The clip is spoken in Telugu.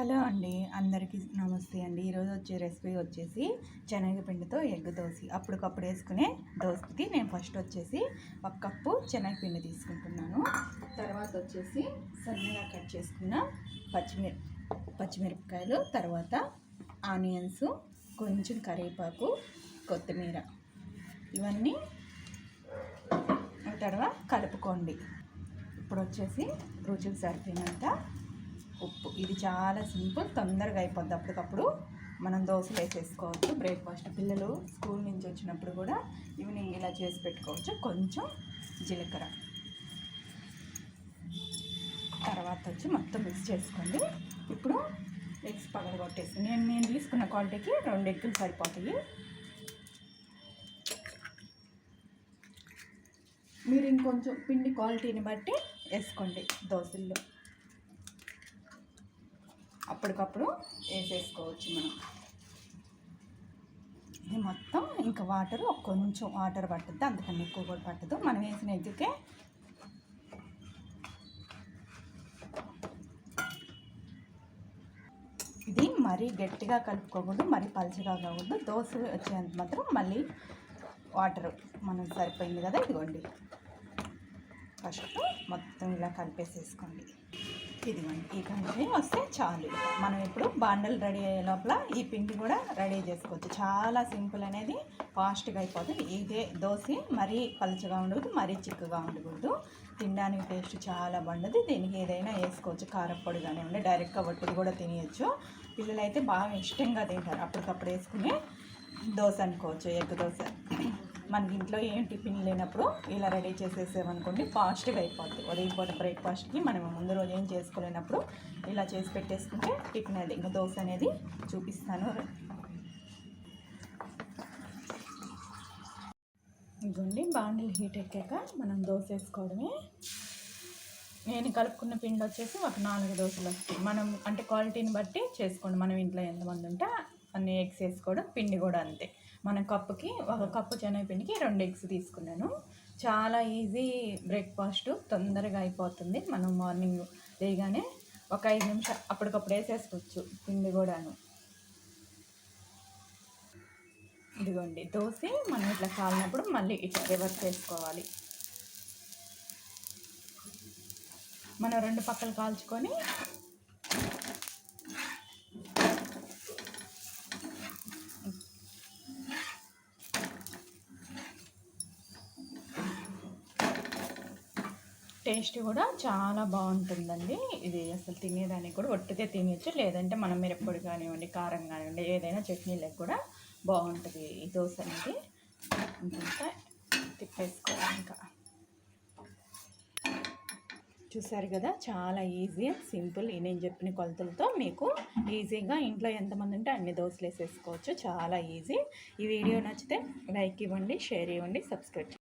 హలో అండి. అందరికీ నమస్తే అండి. ఈరోజు వచ్చే రెసిపీ వచ్చేసి శనగపిండితో ఎగ్ దోశ. అప్పటికప్పుడు వేసుకునే దోశకి నేను ఫస్ట్ వచ్చేసి ఒక కప్పు శనగపిండి తీసుకుంటున్నాను. తర్వాత వచ్చేసి సన్నగా కట్ చేసుకున్న పచ్చిమిర పచ్చిమిరపకాయలు తర్వాత ఆనియన్స్ కొంచెం కరివేపాకు కొత్తిమీర. ఇవన్నీ తర్వాత కలుపుకోండి. ఇప్పుడు వచ్చేసి రుచికి సరిపోయినంత ఉప్పు. ఇది చాలా సింపుల్ తొందరగా అయిపోద్ది. అప్పటికప్పుడు మనం దోశలు వేసేసుకోవచ్చు బ్రేక్ఫాస్ట్. పిల్లలు స్కూల్ నుంచి వచ్చినప్పుడు కూడా ఈవినింగ్ ఇలా చేసి పెట్టుకోవచ్చు. కొంచెం జీలకర్ర. తర్వాత వచ్చి మొత్తం మిక్స్ చేసుకోండి. ఇప్పుడు ఎగ్స్ కొట్టేసి నేను నేను తీసుకున్న క్వాలిటీకి రెండు ఎగ్గులు సరిపోతాయి. మీరు ఇంకొంచెం పిండి క్వాలిటీని బట్టి వేసుకోండి దోశల్లో. అప్పటికప్పుడు వేసేసుకోవచ్చు మనం. ఇది మొత్తం ఇంకా వాటర్ కొంచెం వాటర్ పట్టుద్ది అందుకని ఎక్కువ కూడా పట్టదు. మనం వేసిన ఎగ్గుకే ఇది మరీ గట్టిగా కలుపుకోకూడదు మరీ పలుచగా కాకూడదు. దోశ వచ్చేంత మాత్రం మళ్ళీ వాటర్ మనకు సరిపోయింది కదా ఇదిగోండి. ఫస్ట్ మొత్తం ఇలా కలిపేసేసుకోండి. ఇదిగోండి ఈ పిండి వస్తే చాలు. మనం ఇప్పుడు బాండలు రెడీ అయ్యే లోపల ఈ పిండి కూడా రెడీ చేసుకోవచ్చు. చాలా సింపుల్ అనేది ఫాస్ట్గా అయిపోతుంది. ఇదే దోశ మరీ పలుచగా ఉండకూడదు మరీ చిక్కుగా ఉండకూడదు. తినడానికి టేస్ట్ చాలా బాగుంటుంది. దీనికి ఏదైనా వేసుకోవచ్చు. కారప్పొడి కానివ్వండి డైరెక్ట్గా వట్టుది కూడా తినేయచ్చు. పిల్లలు అయితే బాగా ఇష్టంగా తింటారు. అప్పటికప్పుడు వేసుకుని దోశ అనుకోవచ్చు ఎగ్ దోశ. మనకి ఇంట్లో ఏం టిఫిన్ లేనప్పుడు ఇలా రెడీ చేసేసామనుకోండి ఫాస్ట్గా అయిపోద్ది. ఉదయం పూట బ్రేక్ఫాస్ట్కి మనం ముందు రోజు ఏం చేసుకోలేనప్పుడు ఇలా చేసి పెట్టేసుకుంటే టిఫిన్ అది ఇంకా దోశ అనేది చూపిస్తాను. ఇదిగోండి బాండిల్ హీట్ ఎక్కాక మనం దోశ వేసుకోవడమే. నేను కలుపుకున్న పిండి వచ్చేసి ఒక నాలుగు దోశలు వస్తాయి. మనం అంటే క్వాలిటీని బట్టి చేసుకోండి. మనం ఇంట్లో ఎంతమంది ఉంటే అన్ని ఎగ్స్ వేసుకోవడం పిండి కూడా అంతే. మన కప్పుకి ఒక కప్పు శనగపిండికి రెండు ఎగ్స్ తీసుకున్నాను. చాలా ఈజీ బ్రేక్ఫాస్ట్ తొందరగా అయిపోతుంది. మనం మార్నింగ్ లేగానే ఒక ఐదు నిమిషాలు అప్పటికప్పుడు వేసేసుకోవచ్చు పిండి కూడాను. ఇదిగోండి దోశ మనం ఇట్లా కాలినప్పుడు మళ్ళీ ఇట్లా రివర్స్ చేసుకోవాలి. మనం రెండు పక్కలు కాల్చుకొని టేస్ట్ కూడా చాలా బాగుంటుందండి. ఇది అసలు తినేదానికి కూడా ఒట్టితే తినచ్చు. లేదంటే మనం మిరప్పొడి కానివ్వండి కారం కానివ్వండి ఏదైనా చట్నీలకు కూడా బాగుంటుంది ఈ దోశ అనేది ఇంకా తిప్పేసుకోవాలి ఇంకా చూసారు కదా చాలా ఈజీ సింపుల్. నేను చెప్పిన కొలతలతో మీకు ఈజీగా ఇంట్లో ఎంతమంది ఉంటే అన్ని దోశలు వేసేసుకోవచ్చు చాలా ఈజీ. ఈ వీడియో నచ్చితే లైక్ ఇవ్వండి షేర్ ఇవ్వండి సబ్స్క్రైబ్